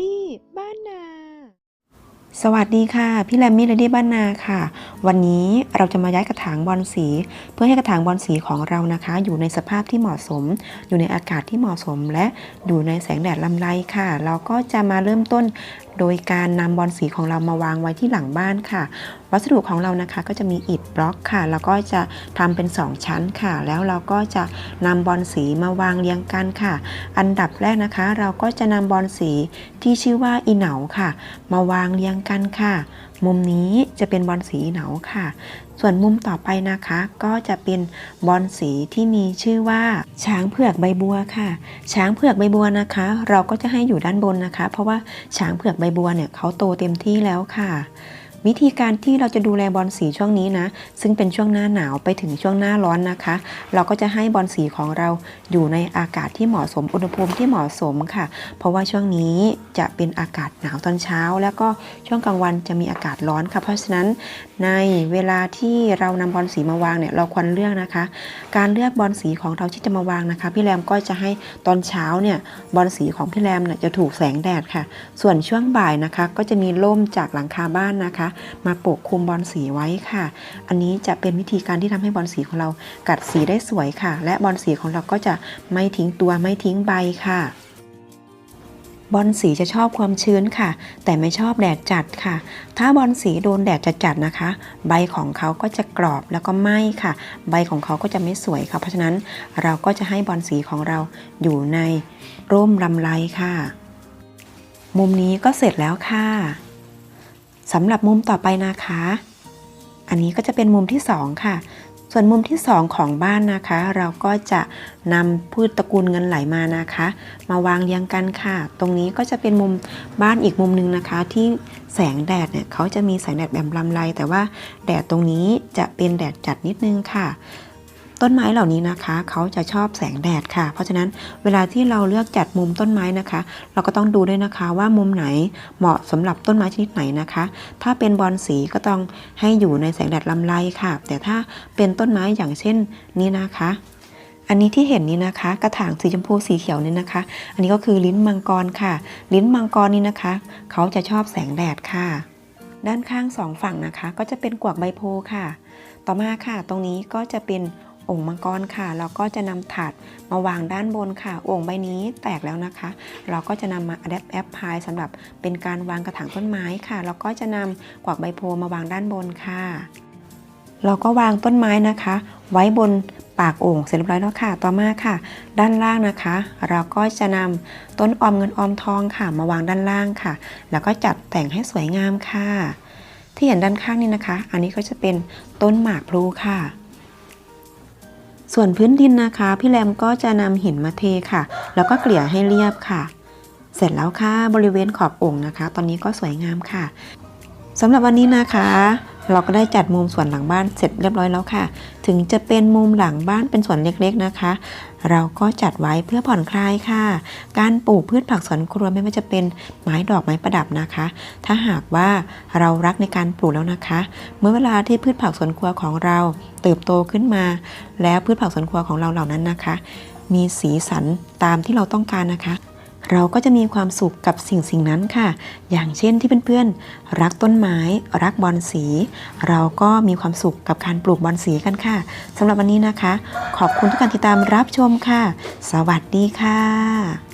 ดี้บ้านนา สวัสดีค่ะ พี่แลมมี่เลดี้บ้านนาค่ะ วันนี้เราจะมาย้ายกระถางบอลสี เพื่อให้กระถางบอลสีของเรานะคะ อยู่ในสภาพที่เหมาะสม อยู่ในอากาศที่เหมาะสมและอยู่ในแสงแดดลำไรค่ะ เราก็จะมาเริ่มต้น โดยการนำบอลสีของเรามาวางไว้ที่หลังบ้านค่ะ วัสดุของเรานะคะก็จะมีอิฐบล็อกค่ะ แล้วก็จะทำเป็น 2 ชั้นค่ะ แล้วเราก็จะนำบอลสีมาวางเรียงกันค่ะ อันดับแรกนะคะ เราก็จะนำบอลสีที่ชื่อว่าอีเหนาค่ะ มาวางเรียงกันค่ะมุมนี้จะเป็นบอลสีเหนาค่ะ ส่วนมุมต่อไปนะคะ ก็จะเป็นบอลสีที่มีชื่อว่า ช้างเผือกใบบัวค่ะ ช้างเผือกใบบัวนะคะ เราก็จะให้อยู่ด้านบนนะคะ เพราะว่าช้างเผือกใบบัวเนี่ยเขาโตเต็มที่แล้วค่ะ วิธีการที่เราจะดูแลบอลสีช่วงนี้นะ ซึ่งเป็นช่วงหน้าหนาวไปถึงช่วงหน้าร้อนนะคะ เราก็จะให้บอลสีของเราอยู่ในอากาศที่เหมาะสมอุณหภูมิที่เหมาะสมค่ะ เพราะว่าช่วงนี้จะเป็นอากาศหนาวตอนเช้า แล้วก็ช่วงกลางวันจะมีอากาศร้อนค่ะ เพราะฉะนั้นในเวลาที่เรานำบอลสีมาวางเนี่ยเราควรเลือกนะคะ การเลือกบอลสีของเราที่จะมาวางนะคะ พี่แรมก็จะให้ตอนเช้าเนี่ยบอลสีของพี่แรมเนี่ยจะถูกแสงแดดค่ะ ส่วนช่วงบ่ายนะคะก็จะมีร่มจากหลังคาบ้านนะคะมาปกคลุมบอลสีไว้ค่ะ อันนี้จะเป็นวิธีการที่ทำให้บอลสีของเรากัดสีได้สวยค่ะ และบอลสีของเราก็จะไม่ทิ้งตัวไม่ทิ้งใบค่ะบอลสีจะชอบความชื้นค่ะ แต่ไม่ชอบแดดจัดค่ะ ถ้าบอลสีโดนแดดจัดๆนะคะ ใบของเขาก็จะกรอบแล้วก็ไหม้ค่ะ ใบของเขาก็จะไม่สวยค่ะ เพราะฉะนั้นเราก็จะให้บอลสีของเราอยู่ในร่มลำไรค่ะ มุมนี้ก็เสร็จแล้วค่ะ สำหรับมุมต่อไปนะคะ อันนี้ก็จะเป็นมุมที่สองค่ะ ส่วนมุมที่ 2 ของบ้านนะคะ เราก็จะนำพืชตระกูลเงินไหลมานะคะ มาวางเรียงกันค่ะ ตรงนี้ก็จะเป็นมุมบ้านอีกมุมหนึ่งนะคะ ที่แสงแดดเนี่ยเขาจะมีแสงแดดแบบลำไรแต่ว่าแดดตรงนี้จะเป็นแดดจัดนิดนึงค่ะ ต้นไม้เหล่านี้นะคะ เขาจะชอบแสงแดดค่ะ เพราะฉะนั้นเวลาที่เราเลือกจัดมุมต้นไม้นะคะ เราก็ต้องดูด้วยนะคะว่ามุมไหนเหมาะสำหรับต้นไม้ชนิดไหนนะคะ ถ้าเป็นบอลสีก็ต้องให้อยู่ในแสงแดดลำไรค่ะ แต่ถ้าเป็นต้นไม้อย่างเช่นนี้นะคะอันนี้ที่เห็นนี้นะคะ กระถางสีชมพูสีเขียวนี่นะคะ อันนี้ก็คือลิ้นมังกรค่ะ ลิ้นมังกรนี่นะคะ เขาจะชอบแสงแดดค่ะ ด้านข้างสองฝั่งนะคะ ก็จะเป็นกวักใบโพค่ะ ต่อมาค่ะ ตรงนี้ก็จะเป็น อ่งมังกรค่ะ เราก็จะนำถาดมาวางด้านบนค่ะโอ่งใบนี้แตกแล้วนะคะ เราก็จะนำมา adapt app พายสำหรับเป็นการวางกระถางต้นไม้ค่ะ เราก็จะนำกวักใบโพมาวางด้านบนค่ะ เราก็วางต้นไม้นะคะ ไว้บนปากโอ่งเสร็จเรียบร้อยแล้วค่ะ ต่อมาค่ะ ด้านล่างนะคะ เราก็จะนำต้นออมเงินออมทองค่ะ มาวางด้านล่างค่ะ แล้วก็จัดแต่งให้สวยงามค่ะ ที่เห็นด้านข้างนี้นะคะ อันนี้ก็จะเป็นต้นหมากพลูค่ะ ส่วนพื้นดินนะคะ พี่แรมก็จะนำหินมาเทค่ะ แล้วก็เกลี่ยให้เรียบค่ะ เสร็จแล้วค่ะบริเวณขอบโอ่งนะคะ ตอนนี้ก็สวยงามค่ะสำหรับวันนี้นะคะ เราก็ได้จัดมุมส่วนหลังบ้านเสร็จเรียบร้อยแล้วค่ะ ถึงจะเป็นมุมหลังบ้านเป็นส่วนเล็กๆนะคะ เราก็จัดไว้เพื่อผ่อนคลายค่ะ การปลูกพืชผักสวนครัวไม่ว่าจะเป็นไม้ดอกไม้ประดับนะคะ ถ้าหากว่าเรารักในการปลูกแล้วนะคะ เมื่อเวลาที่พืชผักสวนครัวของเราเติบโตขึ้นมา แล้วพืชผักสวนครัวของเราเหล่านั้นนะคะ มีสีสันตามที่เราต้องการนะคะ เราก็จะมีความสุขกับสิ่งสิ่งนั้นค่ะ อย่างเช่นที่เพื่อนๆ รักต้นไม้ รักบอลสี เราก็มีความสุขกับการปลูกบอลสีกันค่ะสำหรับวันนี้นะคะ ขอบคุณทุกการติดตามรับชมค่ะ สวัสดีค่ะ